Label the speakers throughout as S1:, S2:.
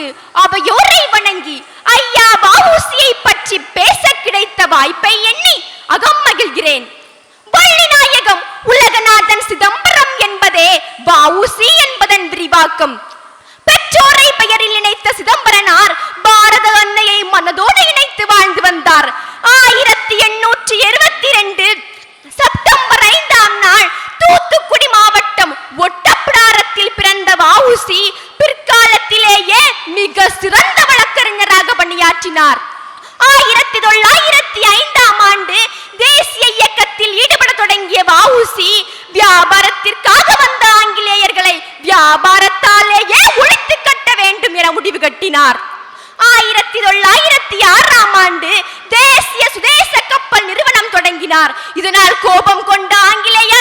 S1: செய்து அவையோரை வணங்கி ஐயா வஉசியை பற்றி பேச கிடைத்த வாய்ப்பை எண்ணி அகம் மகிழ்கிறேன். வள்ளிநாயகம் உலகநாதன் சிதம்பரம் என்பதே வஉசி என்பதன் விரிவாக்கம். பெற்றோரை பெயரில் இணைத்த சிதம்பரனார் பாரத அன்னையை மனதோடு இணைத்து வாழ்ந்து வந்தார். ஆயிரத்தி எண்ணூற்றி எழுபத்தி ரெண்டு செப்டம்பர் ஐந்தாம் நாள் தூத்துக்குடி மாவட்டம் ஒட்டப்பிடாரத்தில் பிறந்த வாவுசி மிக சிறந்த வழக்கறிஞராக பணியாற்றினார். ஆயிரத்தி தொள்ளாயிரத்தி ஐந்தாம் ஆண்டு தேசிய இயக்கத்தில் ஈடுபட தொடங்கிய வஉசி வியாபாரத்திற்காக வந்த ஆங்கிலேயர்களை வியாபாரத்தாலேயே ஒழித்து கட்ட வேண்டும் என முடிவு கட்டினார். ஆயிரத்தி தொள்ளாயிரத்தி ஆறாம் ஆண்டு தேசிய சுதேச கப்பல் நிறுவனம் தொடங்கினார். இதனால் கோபம் கொண்ட ஆங்கிலேய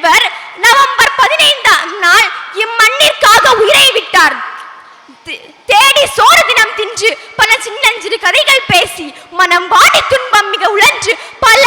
S1: இவர் நவம்பர் பதினைந்தாம் நாள் இம்மண்ணிற்காக உயிரை விட்டார். தேடி சோறு தினம் தின்று பல சின்னஞ்சிறு கதைகள் பேசி மனம் வாடி துன்பம் மிக உழன்று பல